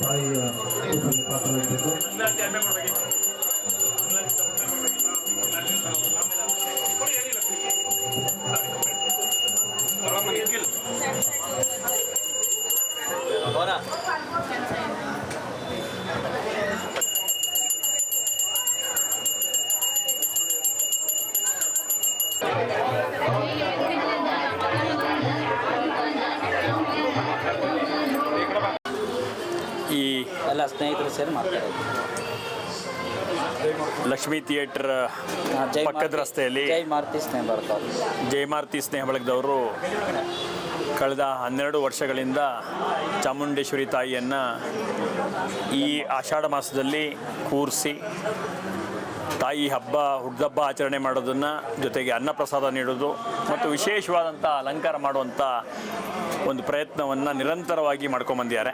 ತಾಯಿಯ ಸುಖಕ್ಕೆ ಎಲ್ಲ ಸ್ನೇಹಿತರು ಸೇರಿ ಮಾಡ್ತಾರೆ. ಲಕ್ಷ್ಮೀ ಥಿಯೇಟರ್ ಜೈ ಪಕ್ಕದ ಮಾರುತಿ- ರಸ್ತೆಯಲ್ಲಿ ಜೈ ಮಾರುತಿ ಸ್ನೇಹ ಬರ್ತಾರೆ ಜಯಮಾರುತಿ ಸ್ನೇಹ ಬಳಗದವರು ಕಳೆದ ಹನ್ನೆರಡು ವರ್ಷಗಳಿಂದ ಚಾಮುಂಡೇಶ್ವರಿ ತಾಯಿಯನ್ನು ಈ ಆಷಾಢ ಮಾಸದಲ್ಲಿ ಕೂರಿಸಿ ತಾಯಿ ಹಬ್ಬ ಹುಡ್ದಬ್ಬ ಆಚರಣೆ ಮಾಡೋದನ್ನು ಜೊತೆಗೆ ಅನ್ನಪ್ರಸಾದ ನೀಡೋದು ಮತ್ತು ವಿಶೇಷವಾದಂಥ ಅಲಂಕಾರ ಮಾಡುವಂಥ ಒಂದು ಪ್ರಯತ್ನವನ್ನು ನಿರಂತರವಾಗಿ ಮಾಡ್ಕೊಂಬಂದಿದ್ದಾರೆ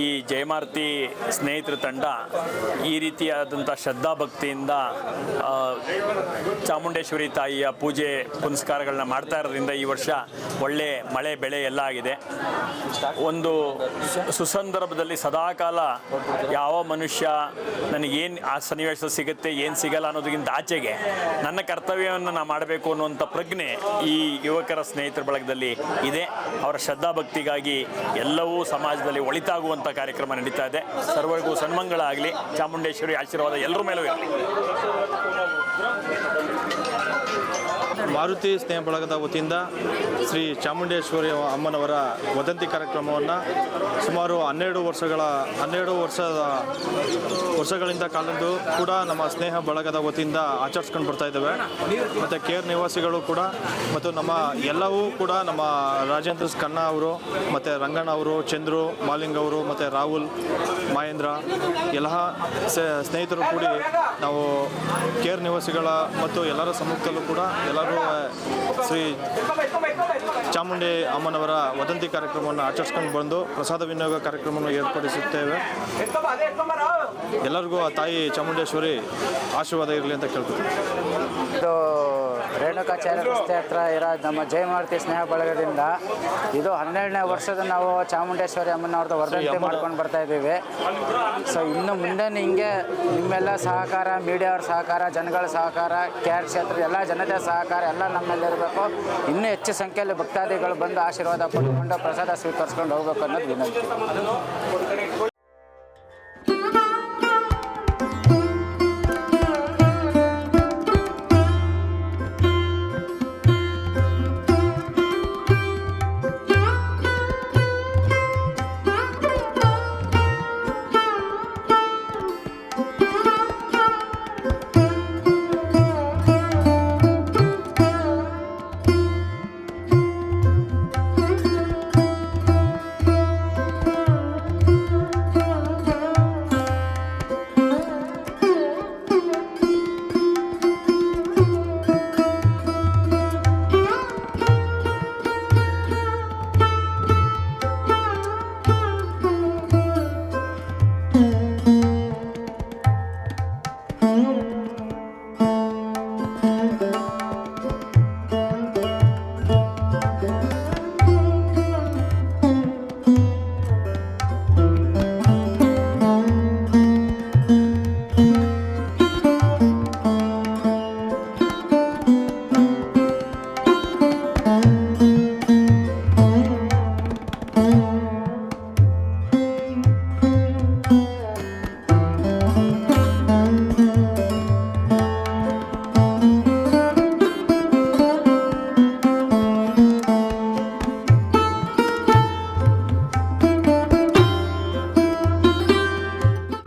ಈ ಜಯಮಾರುತಿ ಸ್ನೇಹಿತರ ತಂಡ ಈ ರೀತಿಯಾದಂಥ ಶ್ರದ್ಧಾಭಕ್ತಿಯಿಂದ ಭಕ್ತಿಯಿಂದ ಚಾಮುಂಡೇಶ್ವರಿ ತಾಯಿಯ ಪೂಜೆ ಪುನಸ್ಕಾರಗಳನ್ನ ಮಾಡ್ತಾ ಇರೋದ್ರಿಂದ ಈ ವರ್ಷ ಒಳ್ಳೆ ಮಳೆ ಬೆಳೆ ಎಲ್ಲ ಆಗಿದೆ. ಒಂದು ಸುಸಂದರ್ಭದಲ್ಲಿ ಸದಾಕಾಲ ಯಾವ ಮನುಷ್ಯ ನನಗೇನು ಆ ಸನ್ನಿವೇಶ ಸಿಗುತ್ತೆ, ಏನು ಸಿಗಲ್ಲ ಅನ್ನೋದಕ್ಕಿಂತ ಆಚೆಗೆ ನನ್ನ ಕರ್ತವ್ಯವನ್ನು ನಾನು ಮಾಡಬೇಕು ಅನ್ನುವಂಥ ಪ್ರಜ್ಞೆ ಈ ಯುವಕರ ಸ್ನೇಹಿತರ ಬಳಗದಲ್ಲಿ ಇದೆ. ಅವರ ಶ್ರದ್ಧಾಭಕ್ತಿಗಾಗಿ ಎಲ್ಲವೂ ಸಮಾಜದಲ್ಲಿ ಒಳಿತಾಗುವಂಥ ಕಾರ್ಯಕ್ರಮ ನಡೀತಾ ಇದೆ. ಸರ್ವರಿಗೂ ಸನ್ಮಂಗಳ ಆಗಲಿ. ಚಾಮುಂಡೇಶ್ವರಿ ಆಶೀರ್ವಾದ ಎಲ್ಲರ ಮೇಲೂ ಇರಲಿ. ಮಾರುತಿ ಸ್ನೇಹ ಬಳಗದ ವತಿಯಿಂದ ಶ್ರೀ ಚಾಮುಂಡೇಶ್ವರಿ ಅಮ್ಮನವರ ವದಂತಿ ಕಾರ್ಯಕ್ರಮವನ್ನು ಸುಮಾರು ಹನ್ನೆರಡು ವರ್ಷಗಳ, ಹನ್ನೆರಡು ವರ್ಷದ, ವರ್ಷಗಳಿಂದ ಕಾಲದ್ದು ಕೂಡ ನಮ್ಮ ಸ್ನೇಹ ಬಳಗದ ವತಿಯಿಂದ ಆಚರಿಸ್ಕೊಂಡು ಬರ್ತಾ ಇದ್ದೇವೆ. ಮತ್ತು ಕೇರ್ ನಿವಾಸಿಗಳು ಕೂಡ, ಮತ್ತು ನಮ್ಮ ಎಲ್ಲವೂ ಕೂಡ ನಮ್ಮ ರಾಜೇಂದ್ರ ಖನ್ನಾ ಅವರು, ಮತ್ತು ರಂಗಣ್ಣ ಅವರು, ಚಂದ್ರು, ಮಾಲಿಂಗ್ ಅವರು, ಮತ್ತು ರಾಹುಲ್, ಮಹೇಂದ್ರ, ಎಲ್ಲ ಸ್ನೇಹಿತರು ಕೂಡಿ ನಾವು ಕೇರ್ ನಿವಾಸಿಗಳ ಮತ್ತು ಎಲ್ಲರ ಸಮ್ಮುಖದಲ್ಲೂ ಕೂಡ ಎಲ್ಲರೂ ಶ್ರೀ ಚಾಮುಂಡಿ ಅಮ್ಮನವರ ವದಂತಿ ಕಾರ್ಯಕ್ರಮವನ್ನು ಆಚರಿಸ್ಕೊಂಡು ಬಂದು ಪ್ರಸಾದ ವಿನಿಯೋಗ ಕಾರ್ಯಕ್ರಮವನ್ನು ಏರ್ಪಡಿಸುತ್ತೇವೆ. ಎಲ್ಲರಿಗೂ ಆ ತಾಯಿ ಚಾಮುಂಡೇಶ್ವರಿ ಆಶೀರ್ವಾದ ಇರಲಿ ಅಂತ ಕೇಳ್ತೀವಿ ರೇಣುಕಾಚಾರ್ಯ ರಸ್ತೆ ಹತ್ರ ಇರೋ ನಮ್ಮ ಜಯಮಾರುತಿ ಸ್ನೇಹ ಬಳಗದಿಂದ ಇದು ಹನ್ನೆರಡನೇ ವರ್ಷದ ನಾವು ಚಾಮುಂಡೇಶ್ವರಿ ಅಮ್ಮನವ್ರದ್ದು ವರ್ಧಂತಿ ಮಾಡ್ಕೊಂಡು ಬರ್ತಾ ಇದ್ದೀವಿ. ಸೊ ಇನ್ನು ಮುಂದೆ ಹಿಂಗೆ ನಿಮ್ಮೆಲ್ಲ ಸಹಕಾರ ಮೀಡಿಯಾವ್ರ ಸಹಕಾರ ಜನಗಳ ಸಹಕಾರ ಕೇರ್ ಕ್ಷೇತ್ರದ ಎಲ್ಲ ಜನತೆ ಸಹಕಾರ ಎಲ್ಲ ನಮ್ಮಲ್ಲಿರಬೇಕು ಇನ್ನೂ ಹೆಚ್ಚು ಸಂಖ್ಯೆಯಲ್ಲಿ ಭಕ್ತಾದಿಗಳು ಬಂದು ಆಶೀರ್ವಾದ ಪಡ್ಕೊಂಡು ಪ್ರಸಾದ ಸ್ವೀಕರಿಸ್ಕೊಂಡು ಹೋಗ್ಬೇಕು ಅನ್ನೋದು ವಿನಂತಿ.